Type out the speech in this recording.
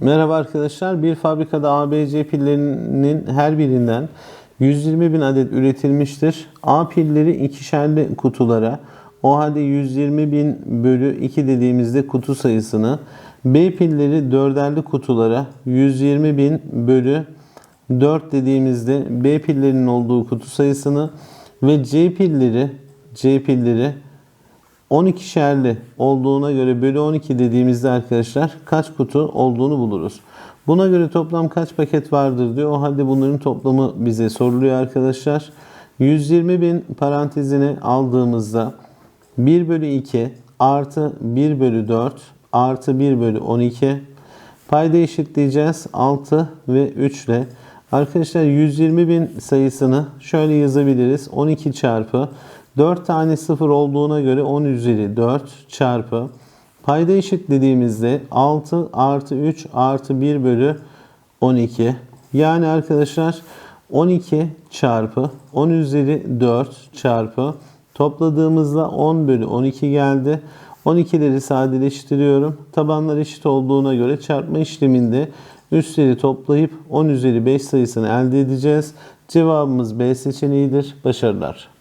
Merhaba arkadaşlar. Bir fabrikada ABC pillerinin her birinden 120 bin adet üretilmiştir. A pilleri ikişerli kutulara, o halde 120 bin bölü 2 dediğimizde kutu sayısını, B pilleri dörderli kutulara 120 bin bölü 4 dediğimizde B pillerinin olduğu kutu sayısını ve C pilleri C pilleri 12'şerli olduğuna göre bölü 12 dediğimizde arkadaşlar kaç kutu olduğunu buluruz. Buna göre toplam kaç paket vardır diyor. O halde bunların toplamı bize soruluyor arkadaşlar. 120 bin parantezine aldığımızda 1 bölü 2 artı 1 bölü 4 artı 1 bölü 12 payda eşitleyeceğiz 6 ve 3 ile. Arkadaşlar 120 bin sayısını şöyle yazabiliriz. 12 çarpı 4 tane 0 olduğuna göre 10 üzeri 4 çarpı payda eşitlediğimizde 6 artı 3 artı 1 bölü 12. Yani arkadaşlar 12 çarpı 10 üzeri 4 çarpı topladığımızda 10 bölü 12 geldi. 12'leri sadeleştiriyorum. Tabanlar eşit olduğuna göre çarpma işleminde üstleri toplayıp 10 üzeri 5 sayısını elde edeceğiz. Cevabımız B seçeneğidir. Başarılar.